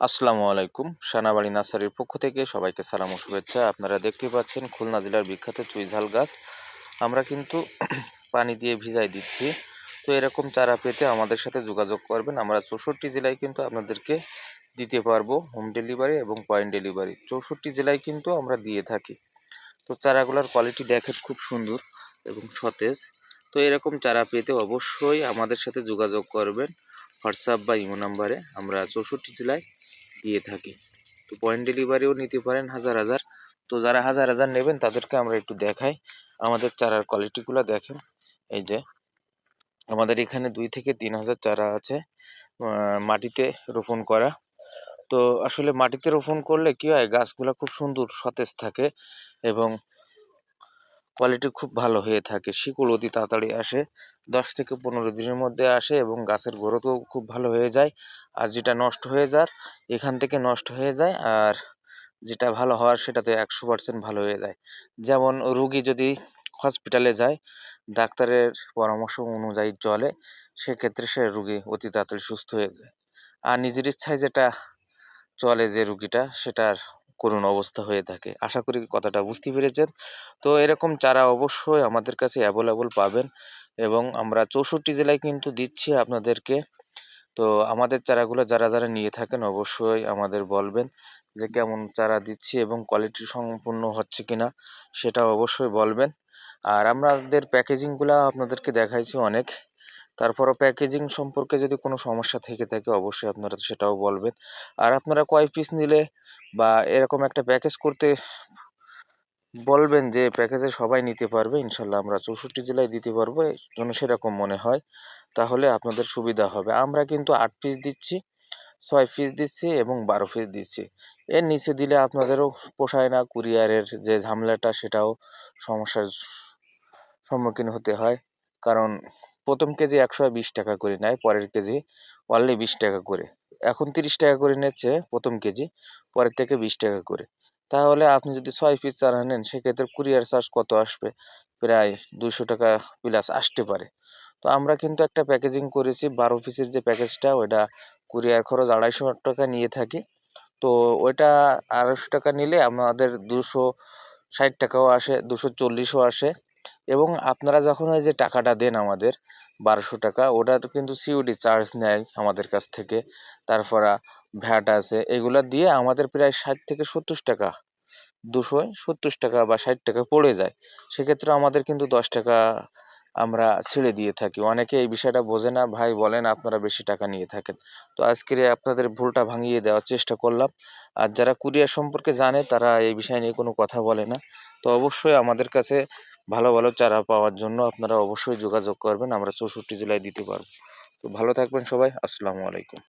আসসালামু আলাইকুম। সানাবাড়ি নার্সারির পক্ষ থেকে সবাইকে সালাম ও শুভেচ্ছা। আপনারা দেখতে পাচ্ছেন খুলনা জেলার বিখ্যাত চুইঝাল গাছ। আমরা কিন্তু পানি দিয়ে ভিজাই দিচ্ছি। তো এরকম চারা পেতে আমাদের সাথে যোগাযোগ করবেন। আমরা চৌষট্টি জেলায় কিন্তু আপনাদেরকে দিতে পারব হোম ডেলিভারি এবং পয়েন্ট ডেলিভারি চৌষট্টি জেলায় কিন্তু আমরা দিয়ে থাকি। তো চারাগুলোর কোয়ালিটি দেখেন খুব সুন্দর এবং সতেজ। তো এরকম চারা পেতে অবশ্যই আমাদের সাথে যোগাযোগ করবেন। হোয়াটসঅ্যাপ বা ইমো নাম্বারে। আমরা চৌষট্টি জেলায় দিয়ে থাকি। তো পয়েন্ট ডেলিভারিও নিতে পারেন হাজার হাজার। তো যারা হাজার হাজার নেবেন, তাদেরকে আমরা একটু দেখাই। আমাদের চারার কোয়ালিটিগুলো দেখেন। এই যে, আমাদের এখানে দুই থেকে তিন হাজার চারা আছে মাটিতে রোপণ করা। তো আসলে মাটিতে রোপণ করলে কী হয়, গাছগুলো খুব সুন্দর সতেজ থাকে এবং কোয়ালিটি খুব ভালো হয়ে থাকে। শিকড় অতি তাড়াতাড়ি আসে, দশ থেকে পনেরো দিনের মধ্যে আসে এবং গাছের গ্রোথও খুব ভালো হয়ে যায়। আর যেটা নষ্ট হয়ে যার, এখান থেকে নষ্ট হয়ে যায় আর যেটা ভালো হওয়ার সেটা তো একশো পার্সেন্ট ভালো হয়ে যায়। যেমন রুগী যদি হসপিটালে যায়, ডাক্তারের পরামর্শ অনুযায়ী চলে, সেক্ষেত্রে সে রুগী অতি তাড়াতাড়ি সুস্থ হয়ে যায়। আর নিজের ইচ্ছায় যেটা চলে যে রুগীটা, সেটার করুণ অবস্থা হয়ে থাকে। আশা করি কথাটা বুঝতে পেরেছেন। তো এরকম চারা অবশ্যই আমাদের কাছে অ্যাভেলেবল পাবেন এবং আমরা চৌষট্টি জেলায় কিন্তু দিচ্ছি আপনাদেরকে। তো আমাদের চারাগুলো যারা যারা নিয়ে থাকেন অবশ্যই আমাদের বলবেন যে কেমন চারা দিচ্ছি এবং কোয়ালিটি সম্পূর্ণ হচ্ছে কিনা সেটা অবশ্যই বলবেন। আর আমাদের প্যাকেজিংগুলো আপনাদেরকে দেখাইছি অনেক। তারপরও প্যাকেজিং সম্পর্কে যদি কোনো সমস্যা থেকে থাকে অবশ্যই আপনারা সেটাও বলবেন। আর আপনারা কয় পিস নিলে বা এরকম একটা প্যাকেজ করতে বলবেন যে, প্যাকেজে সবাই নিতে পারবে, ইনশাল্লাহ আমরা চৌষট্টি জেলায় দিতে পারব যেন সেরকম মনে হয়। তাহলে আপনাদের সুবিধা হবে। আমরা কিন্তু আট পিস দিচ্ছি, ছয় পিস দিচ্ছি এবং বারো পিস দিচ্ছি। এর নিচে দিলে আপনাদেরও পোষায় না, কুরিয়ারের যে ঝামেলাটা সেটাও সমস্যার সম্মুখীন হতে হয়। কারণ প্রথম কেজি একশো বিশ টাকা করে নেয়, পরের কেজি অনলি বিশ টাকা করে। এখন তিরিশ টাকা করে নিচ্ছে প্রথম কেজি, পরের থেকে বিশ টাকা করে। তাহলে আপনি যদি ছয় পিস চারা নেন, সেক্ষেত্রে কুরিয়ার চার্জ কত আসবে? প্রায় দুশো টাকা প্লাস আসতে পারে। তো আমরা কিন্তু একটা প্যাকেজিং করেছি, বারো পিসের যে প্যাকেজটা ওইটা কুরিয়ার খরচ আড়াইশো টাকা নিয়ে থাকি। তো ওইটা আড়াইশো টাকা নিলে আমাদের দুশো ষাট টাকাও আসে, দুশো চল্লিশও আসে। এবং আপনারা যখন ওই যে টাকাটা দেন আমাদের বারোশো টাকা, ওটা তো কিন্তু সিওডি চার্জ নেয় আমাদের কাছ থেকে। তারপর ভ্যাট আছে, এগুলো দিয়ে আমাদের প্রায় ষাট থেকে সত্তর টাকা, দুশো সত্তর টাকা বা ষাট টাকা পড়ে যায়। সেক্ষেত্রে আমাদের কিন্তু দশ টাকা আমরা ছেড়ে দিয়ে থাকি। অনেকে এই বিষয়টা বোঝে না, ভাই বলেন আপনারা বেশি টাকা নিয়ে থাকেন। তো আজকের আপনাদের ভুলটা ভাঙিয়ে দেওয়ার চেষ্টা করলাম। আর যারা কুরিয়ার সম্পর্কে জানে তারা এই বিষয় নিয়ে কোনো কথা বলে না। তো অবশ্যই আমাদের কাছে ভালো ভালো চারা পাওয়ার জন্য আপনারা অবশ্যই যোগাযোগ করবেন। আমরা চৌষট্টি জেলায় দিতে পারব। তো ভালো থাকবেন সবাই। আসসালামু আলাইকুম।